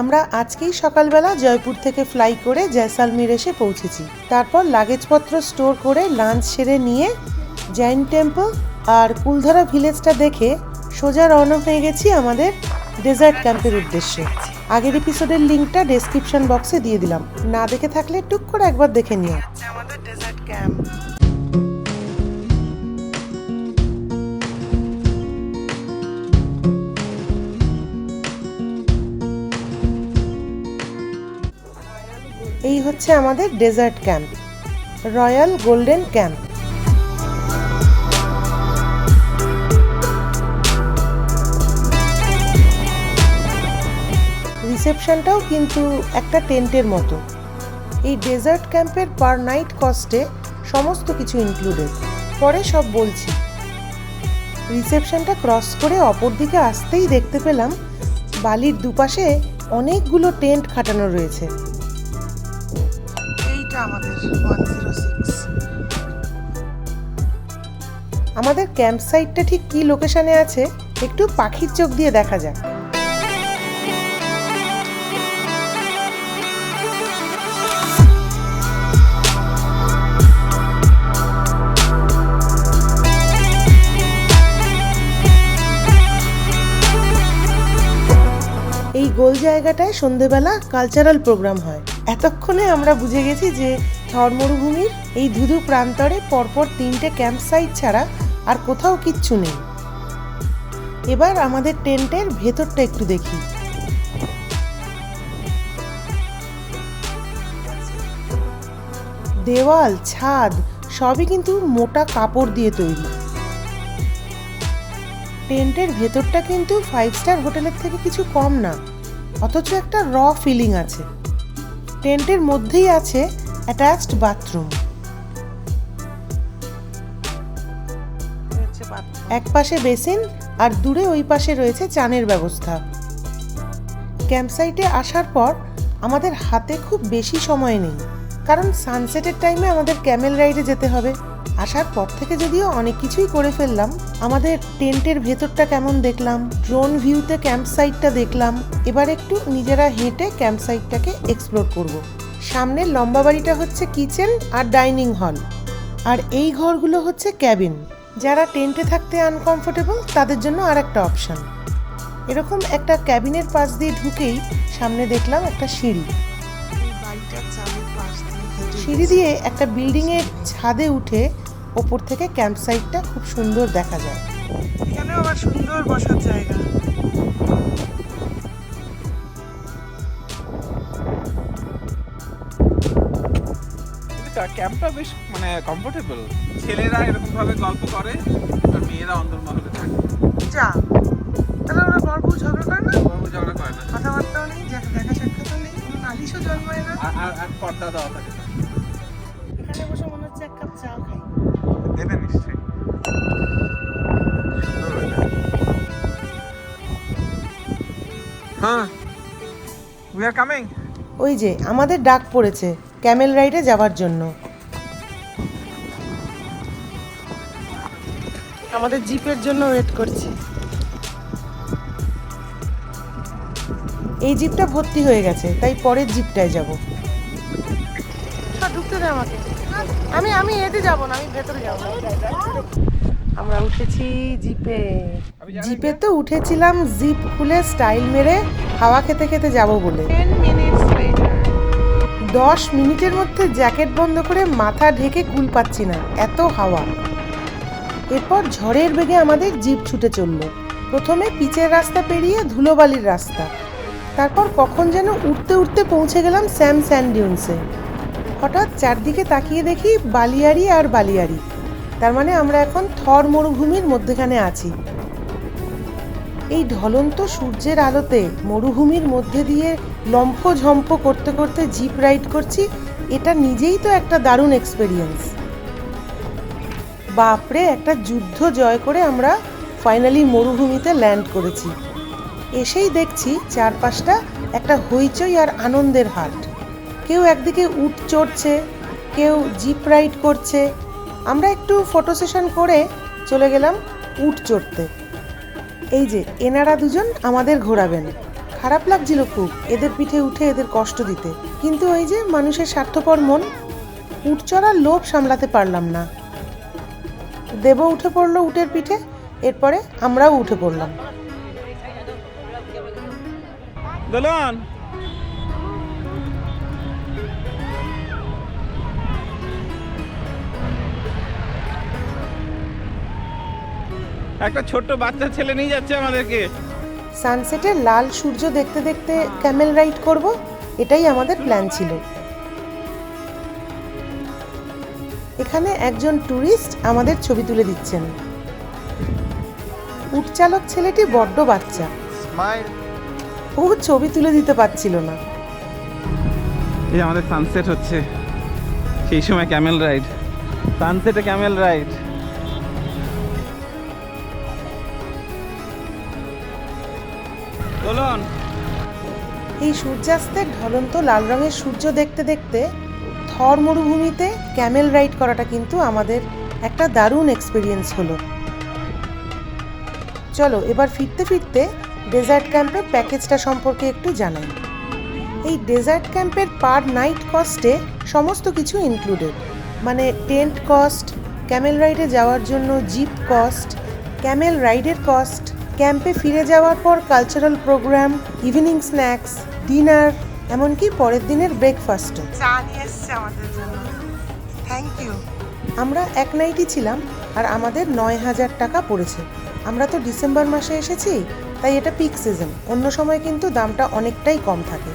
আমরা আজকেই সকালবেলা জয়পুর থেকে ফ্লাই করে জয়সালমীর এসে পৌঁছেছি। তারপর লাগেজপত্র স্টোর করে লাঞ্চ সেরে নিয়ে জৈন টেম্পল আর কুলধারা ভিলেজটা দেখে সোজা রওনা হয়ে গেছি আমাদের ডেজার্ট ক্যাম্পের উদ্দেশ্যে। আগের এপিসোডের লিঙ্কটা ডেসক্রিপশন বক্সে দিয়ে দিলাম। না দেখে থাকলে টুক করে একবার দেখে নিও। আমাদের ডেজার্ট ক্যাম্প এই হচ্ছে আমাদের desert camp, royal golden camp. রিসেপশনটাও কিন্তু একটা টেন্টের মতো। এই ডেজার্ট ক্যাম্পের পার নাইট কস্টে সমস্ত কিছু ইনক্লুডেড পরে সব বলছি। রিসেপশনটা ক্রস করে অপর দিকে আসতেই দেখতে পেলাম বালির দুপাশে অনেকগুলো টেন্ট খাটানো রয়েছে। আমাদের আমাদের ক্যাম্প সাইটটা ঠিক কি লোকেশনে আছে? একটু পাখির চোখ দিয়ে দেখা যাক। এই গোল জায়গাটায় সন্ধেবেলা কালচারাল প্রোগ্রাম হয়। এতক্ষণে আমরা বুঝে গেছি যে থর মরুভূমির এই ধুধু প্রান্তরে পরপর তিনটে ক্যাম্প সাইট ছাড়া আর কোথাও কিচ্ছু নেই। এবার আমাদের টেন্টের ভেতরটা একটু দেখি। দেওয়াল, ছাদ, সবই কিন্তু মোটা কাপড় দিয়ে তৈরি। টেন্টের ভেতরটা কিন্তু ফাইভ স্টার হোটেলের থেকে কিছু কম না, অথচ একটা র ফিলিং আছে। টেন্টের মধ্যেই আছে অ্যাটাচড বাথরুম এক পাশে বেসিন আর দূরে ওই পাশে রয়েছে চানের ব্যবস্থা। ক্যাম্পসাইটে আসার পর আমাদের হাতে খুব বেশি সময় নেই, কারণ সানসেটের টাইমে আমাদের ক্যামেল রাইডে যেতে হবে। আসার পর থেকে যদিও অনেক কিছুই করে ফেললাম, আমাদের টেন্টের ভেতরটা কেমন দেখলাম ড্রোন ভিউতে ক্যাম্প সাইটটা দেখলাম, এবার একটু নিজেরা হেঁটে ক্যাম্প সাইটটাকে এক্সপ্লোর করব। সামনের লম্বা বাড়িটা হচ্ছে কিচেন আর ডাইনিং হল আর এই ঘরগুলো হচ্ছে ক্যাবিন যারা টেন্টে থাকতে আনকমফোর্টেবল তাদের জন্য আর একটা অপশন এরকম একটা ক্যাবিনের পাশ দিয়ে ঢুকেই সামনে দেখলাম একটা সিঁড়ি। সিঁড়ি দিয়ে একটা বিল্ডিং এর ছাদে উঠে ওপর থেকে ক্যাম্প সাইটটা খুব সুন্দর দেখা যায়। এখানেও আবার সুন্দর বসার জায়গা। ক্যাম্পটা বেশ মানে কমফোর্টেবল ছেলেরা এরকম ভাবে গল্প করে আর মেয়েরা অন্দরমহলে থাকে। যা তাহলে ওরা গল্প ঝগড়া করে না? গল্প ঝগড়া করে না। কথাবার্তাও নেই দেখা দেখা সাক্ষাৎও নেই কোনো নালিশও জন্মায় না। আর আর আর পর্দা দেওয়া থাকে। এখানে বসে মনে হচ্ছে এক কাপ চা খাই। দেবে নিশ্চয়ই। হ্যাঁ উই আর কামিং ওই যে আমাদের ডাক পড়েছে ক্যামেল রাইডে যাওয়ার জন্য। আমাদের জিপের জন্য ওয়েট করছি। এই জিপটা ভর্তি হয়ে গেছে তাই পরের জিপটায় যাব। ঢুকতে দে আমাকে। আমি আমি এতে যাব না আমি ভেতরে যাব। আমরা উঠেছি জিপে। জিপে তো উঠেছিলাম জিপ খুলে স্টাইল মেরে হাওয়া খেতে খেতে যাব বলে। দশ মিনিটের মধ্যে জ্যাকেট বন্ধ করে মাথা ঢেকে কুল পাচ্ছি না এত হাওয়া। এরপর ঝড়ের বেগে আমাদের জিপ ছুটে চলল। প্রথমে পিচের রাস্তা পেরিয়ে ধুলোবালির রাস্তা। তারপর কখন যেন উঠতে উঠতে পৌঁছে গেলাম স্যাম স্যান্ডিউন্সে। হঠাৎ চারদিকে তাকিয়ে দেখি বালিয়াড়ি আর বালিয়াড়ি তার মানে আমরা এখন থর মরুভূমির মধ্যেখানে আছি। এই ঢলন্ত সূর্যের আলোতে মরুভূমির মধ্যে দিয়ে লম্ফ ঝম্প করতে করতে জিপ রাইড করছি, এটা নিজেই তো একটা দারুণ এক্সপেরিয়েন্স বাপরে, একটা যুদ্ধ জয় করে আমরা ফাইনালি মরুভূমিতে ল্যান্ড করেছি। এসেই দেখছি চারপাশটা একটা হইচই আর আনন্দের হাট। কেউ একদিকে উট চড়ছে, কেউ জিপ রাইড করছে। আমরা একটু ফটো সেশন করে চলে গেলাম উট চড়তে। এই যে, এনারা দুজন আমাদের ঘোরাবেন। খারাপ লাগছিল খুব এদের পিঠে উঠে এদের কষ্ট দিতে। কিন্তু ওই যে মানুষের স্বার্থপর মন উঠ চড়ার লোভ সামলাতে পারলাম না। দেব উঠে পড়ল উটের পিঠে, এরপরে আমরাও উঠে পড়লাম। একটা ছোট্ট বাচ্চা ছেলে নিয়ে যাচ্ছে আমাদেরকে। সানসেটে লাল সূর্য দেখতে দেখতে ক্যামেল রাইড করব এটাই আমাদের প্ল্যান ছিল। এখানে একজন ট্যুরিস্ট আমাদের ছবি তুলে দিচ্ছেন। উটচালক ছেলেটি বড্ড বাচ্চা. ও ছবি তুলে দিতে পারছিল না। এই আমাদের সানসেট হচ্ছে সেই সময় ক্যামেল রাইড। সানসেটে ক্যামেল রাইড। এই সূর্যাস্তের ঢলন্ত লাল রঙের সূর্য দেখতে দেখতে থর মরুভূমিতে ক্যামেল রাইড করাটা কিন্তু আমাদের একটা দারুণ এক্সপিরিয়েন্স হলো। চলো, এবার ফিরতে ফিরতে ডেজার্ট ক্যাম্পের প্যাকেজটা সম্পর্কে একটু জানাই। এই ডেজার্ট ক্যাম্পের পার নাইট কস্টে সমস্ত কিছু ইনক্লুডেড মানে টেন্ট কস্ট ক্যামেল রাইডে যাওয়ার জন্য জিপ কস্ট ক্যামেল রাইডের কস্ট ক্যাম্পে ফিরে যাওয়ার পর cultural programme evening snacks dinner এমনকি পরের দিনের ব্রেকফাস্টও চা নিয়ে এসছে আমাদের জন্য। থ্যাংক ইউ আমরা এক নাইটই ছিলাম আর আমাদের নয় হাজার টাকা পড়েছে। আমরা তো ডিসেম্বর মাসে এসেছি তাই এটা পিক সিজন অন্য সময় কিন্তু দামটা অনেকটাই কম থাকে।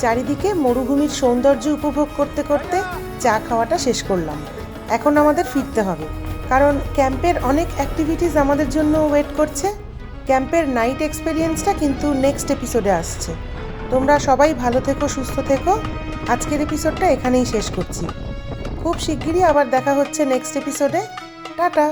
চারিদিকে মরুভূমির সৌন্দর্য উপভোগ করতে করতে চা খাওয়াটা শেষ করলাম। এখন আমাদের ফিরতে হবে। কারণ ক্যাম্পের অনেক অ্যাক্টিভিটিস আমাদের জন্য ওয়েট করছে। ক্যাম্পের নাইট এক্সপিরিয়েন্সটা কিন্তু নেক্সট এপিসোডে আসছে। তোমরা সবাই ভালো থেকো, সুস্থ থেকো। আজকের এপিসোডটা এখানেই শেষ করছি। খুব শিগগিরই আবার দেখা হচ্ছে নেক্সট এপিসোডে টাটা!